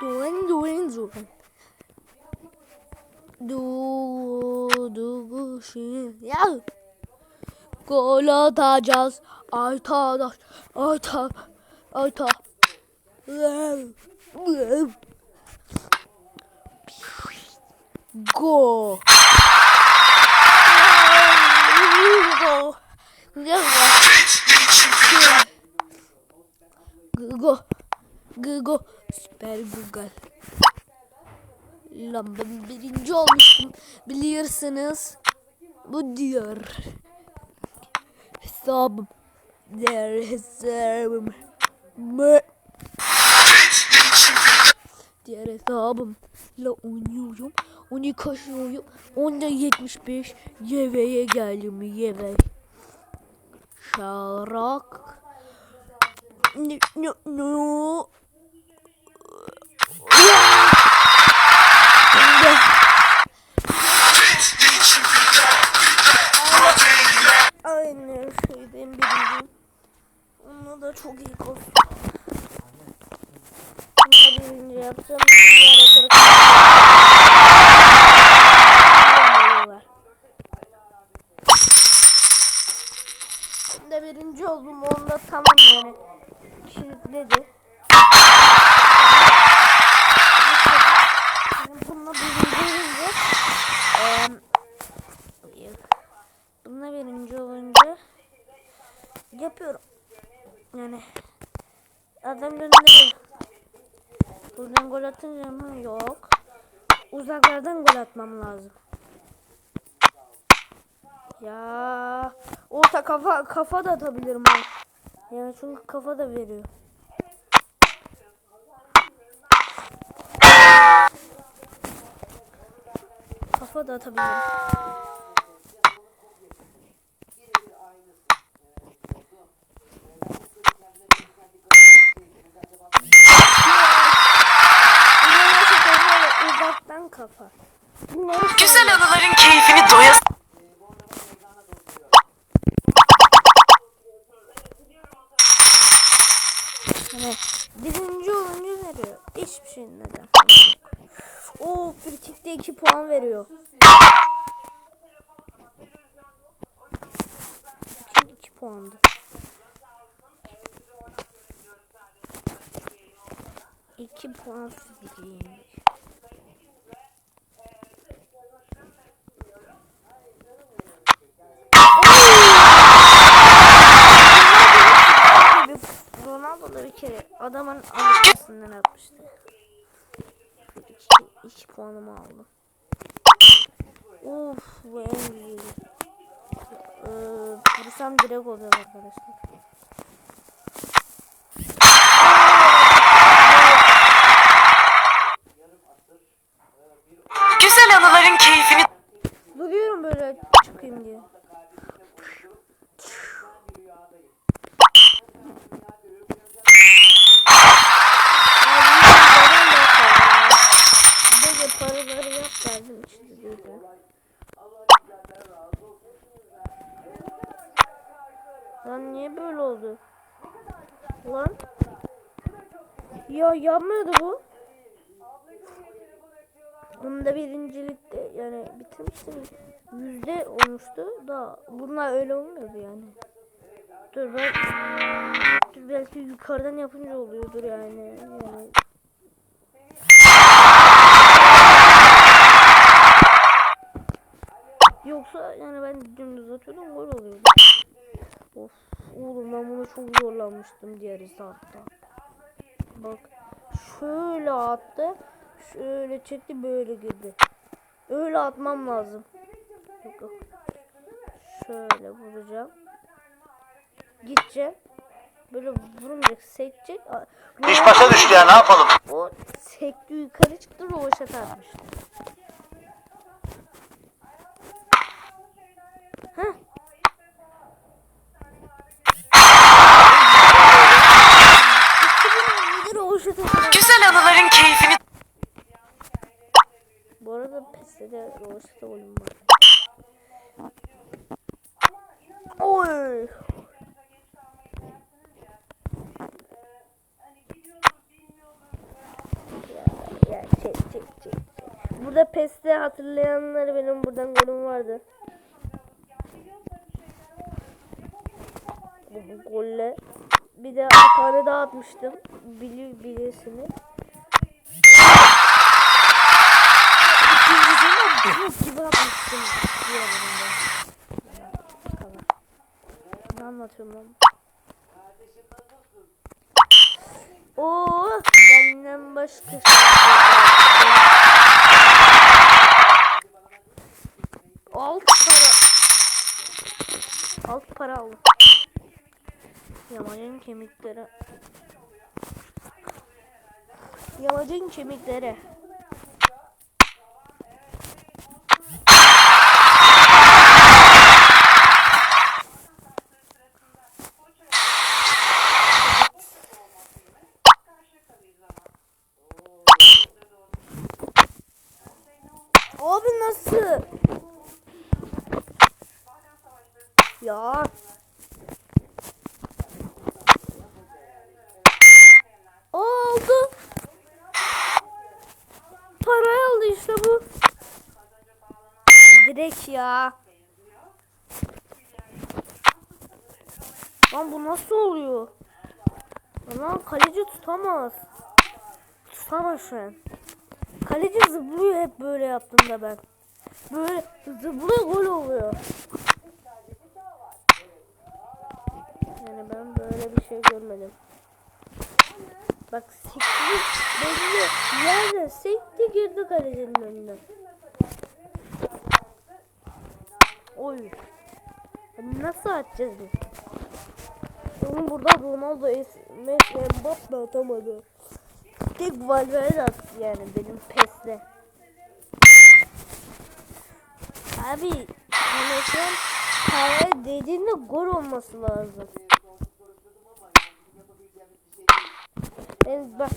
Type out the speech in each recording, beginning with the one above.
Duran duran duran. Du du kuşun ya. Gol atacağız. Arkadaş. Arta. Arta. Go. Go. Go. Go. Süper Google. Lan ben birinci olmuştum. Biliyorsunuz. Bu diyor. Hesabım. Diğer hesabım. Mı? Diğer hesabım. La oynuyorum. Onu kaşıyorum. Onda 75. Yeve'ye geldim. Yeve. Şarak. No, no, no. Çok iyi da birinci ara Ben de birinci oldum. Onda tamam yani. Kilitledi. Bununla birinci olunca eee, Bununla birinci olunca yapıyorum. Yani adam gönderiyor. Buradan gol atınca mı? Yok. Uzaklardan gol atmam lazım. Ya orta kafa kafa da atabilirim ben. Yani çünkü kafa da veriyor. Kafa da atabilirim. Kafa. Bunları Güzel anıların keyfini doya Hani birinci olunca veriyor. Hiçbir şey neden. Oo frikikte 2 puan veriyor. 2 2 puandı. İki puan frikiymiş. Abi Ronaldo da bir kere adamın arkasından atmıştı. İki, iki puanımı aldım. Of bu en güzeli. Ee, vursam direkt oluyor arkadaşlar. Güzel anıların keyfini Duruyorum böyle çıkayım diye. Böyle paraları yap derdim içinde değil de. Lan böyle oldu? Lan. Ya yapmıyordu bu. Bunda birincilikte yani bitirmiştim. Yüzde olmuştu da bunlar öyle olmuyordu yani. Dur ben dur belki yukarıdan yapınca oluyordur yani. yani. Yoksa yani ben dümdüz atıyordum gol oluyordu. Of oğlum ben buna çok zorlanmıştım diğer hesapta. Bak şöyle attı. Şöyle çekti böyle girdi. Öyle atmam lazım. Yok yok. Şöyle vuracağım. Gideceğim. Böyle vurmayacak. Sekecek. İş başa düştü ya ne yapalım? O sekti yukarı çıktı. Rovaşat atmıştı. Heh. İşte bu rovaşat atıyor. Güzel anıların keyfini Bu arada PES'te de rovaşata oyun var. Oy. Ya. arada PES'te hatırlayanlar benim buradan golüm vardı. Bu golle bir de tane daha atmıştım. Bili bilirsiniz. Gibi atmıştım. Ne anlatıyorum lan? Oo, benden başka şey Alt para. Alt para aldım. Yamacın kemikleri. Yamacın kemikleri. Abi nasıl? Ya. Oldu. Parayı aldı işte bu. Direkt ya. Lan bu nasıl oluyor? Lan kaleci tutamaz. Tutamaz şu an. Kaleci zıplıyor hep böyle yaptığımda ben. Böyle zıplıyor gol oluyor. Yani ben böyle bir şey görmedim. Bak sekti belli yerde sekti girdi kalecinin önüne. Oy. Nasıl atacağız biz? Onun burada Ronaldo es- Messi Mbappe atamadı. Tek Valverde attı yani benim PES'le. Abi Messi paraya dediğinde gol olması lazım. Yani bak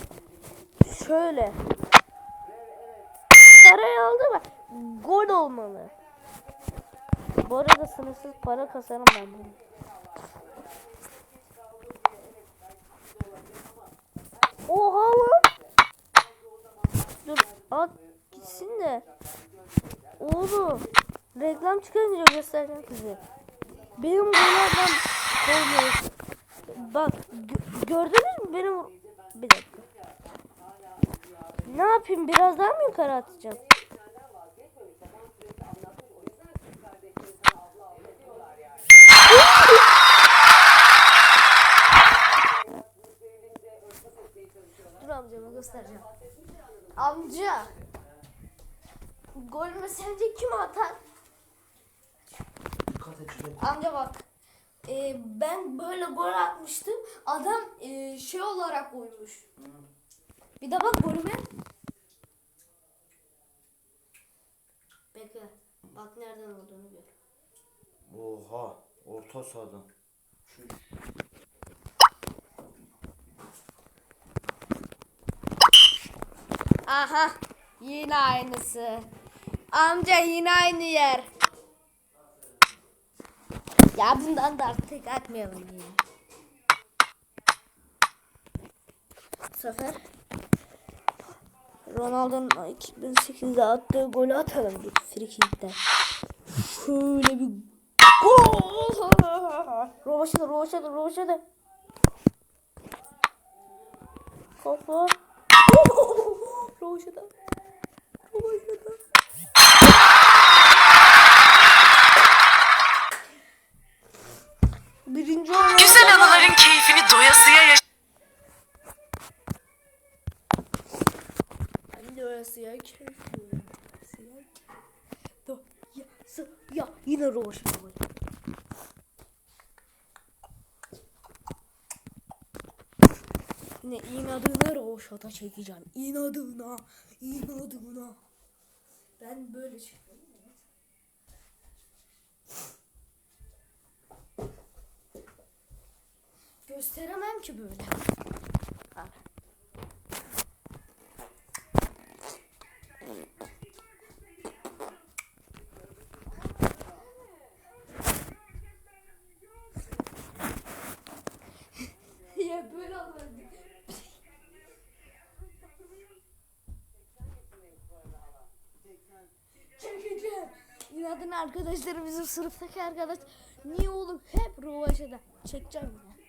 şöyle. Parayı aldı bak gol olmalı. Bu arada sınırsız para kasarım ben bunu. Oha lan. Dur at gitsin de. Oğlum reklam çıkarınca göstereceğim size. Benim koymuyor. Bak gö- gördünüz mü benim. Ne yapayım biraz daha mı yukarı atacağım? Dur amcama göstereceğim. Amca. Gol mü sence kim atar? Amca bak. e, ben böyle gol atmıştım. Adam e, şey olarak koymuş. Bir de bak golüme. Bekle. Bak nereden olduğunu gör. Oha. Orta sahadan. Aha. Yine aynısı. Amca yine aynı yer. Ya bundan da artık atmayalım ya. Bu sefer Ronaldo'nun 2008'de attığı golü atalım bir frikikten. Şöyle bir gol. Rovaşada, rovaşada, rovaşada. Kafa. Rovaşada. Ya keyifli. Do ya sı ya yine roşa var. Yine inadına roşata çekeceğim. İnadına, inadına. Ben böyle çekiyorum. Gösteremem ki böyle. Abi. arkadaşları bizim sınıftaki arkadaş niye oğlum hep rovaşada çekeceğim ya.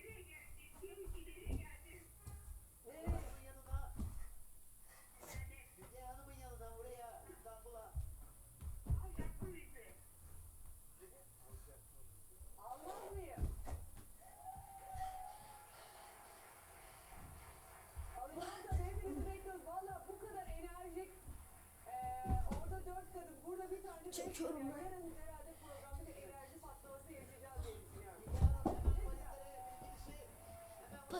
çekiyorum ben.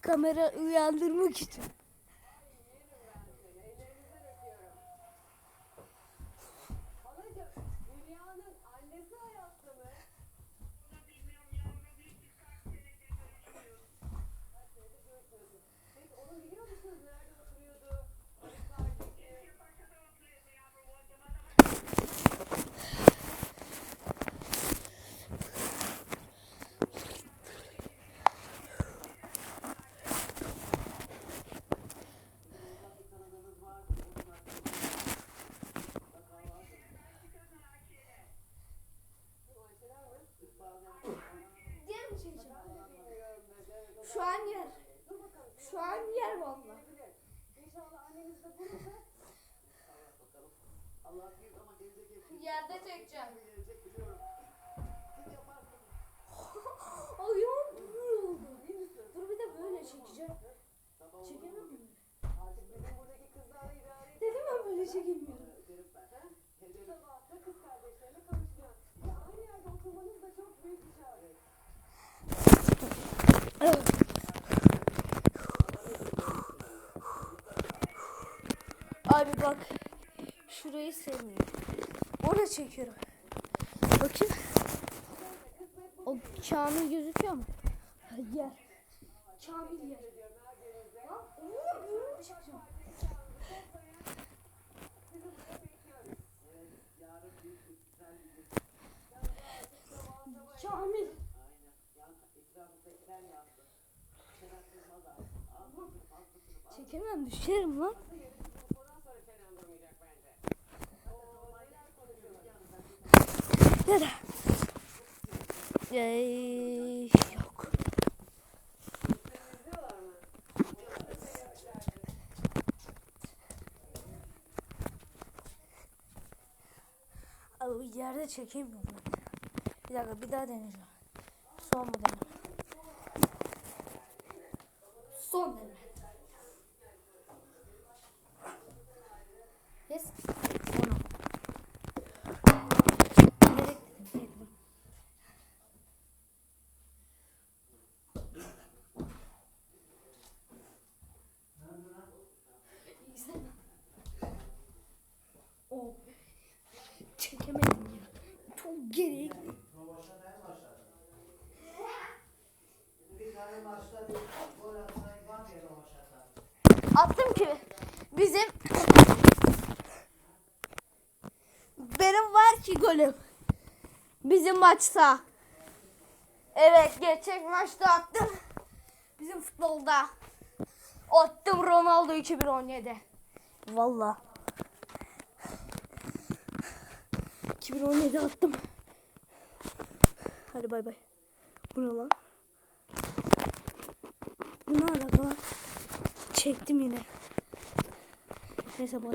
kamera uyandırmak için. Abi bak şurayı sevmiyorum. Orada çekiyorum. Bakayım. O Kamil gözüküyor mu? Yer. Kamil yer. Çekemem düşerim lan. Dede. Ee, yok. Abi yerde çekeyim bunu. Bir dakika bir daha deneyeceğim. Son mu deneyeceğim? golüm. Bizim maçta. Evet gerçek maçta attım. Bizim futbolda. Attım Ronaldo 2017. Valla. 2017 attım. Hadi bay bay. Bu ne lan? Bu ne alaka? Çektim yine. Neyse bay.